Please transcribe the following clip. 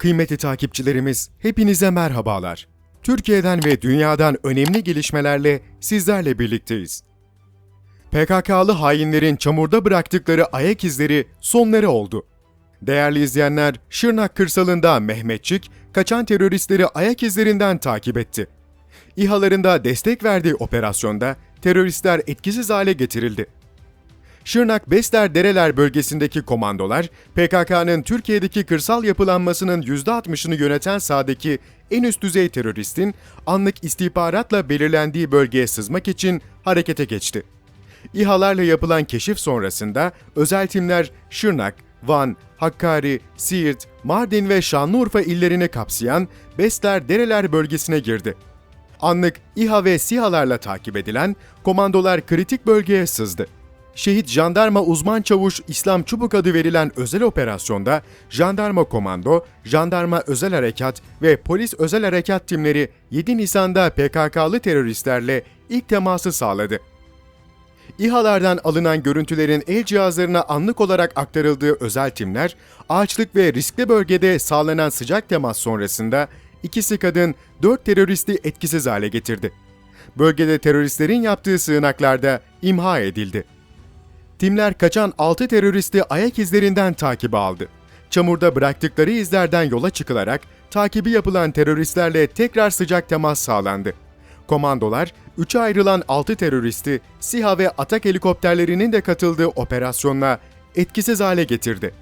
Kıymetli takipçilerimiz, hepinize merhabalar. Türkiye'den ve dünyadan önemli gelişmelerle sizlerle birlikteyiz. PKK'lı hainlerin çamurda bıraktıkları ayak izleri sonları oldu. Değerli izleyenler, Şırnak kırsalında Mehmetçik, kaçan teröristleri ayak izlerinden takip etti. İHA'larında destek verdiği operasyonda teröristler etkisiz hale getirildi. Şırnak Besler Dereler bölgesindeki komandolar, PKK'nın Türkiye'deki kırsal yapılanmasının %60'ını yöneten sahadaki en üst düzey teröristin anlık istihbaratla belirlendiği bölgeye sızmak için harekete geçti. İHA'larla yapılan keşif sonrasında özel timler Şırnak, Van, Hakkari, Siirt, Mardin ve Şanlıurfa illerini kapsayan Besler Dereler bölgesine girdi. Anlık İHA ve SİHA'larla takip edilen komandolar kritik bölgeye sızdı. Şehit Jandarma Uzman Çavuş İslam Çubuk adı verilen özel operasyonda Jandarma Komando, Jandarma Özel Harekat ve Polis Özel Harekat timleri 7 Nisan'da PKK'lı teröristlerle ilk teması sağladı. İHA'lardan alınan görüntülerin el cihazlarına anlık olarak aktarıldığı özel timler, ağaçlık ve riskli bölgede sağlanan sıcak temas sonrasında ikisi kadın, dört teröristi etkisiz hale getirdi. Bölgede teröristlerin yaptığı sığınaklarda imha edildi. Timler kaçan 6 teröristi ayak izlerinden takibe aldı. Çamurda bıraktıkları izlerden yola çıkılarak takibi yapılan teröristlerle tekrar sıcak temas sağlandı. Komandolar, üçe ayrılan 6 teröristi SİHA ve Atak helikopterlerinin de katıldığı operasyonla etkisiz hale getirdi.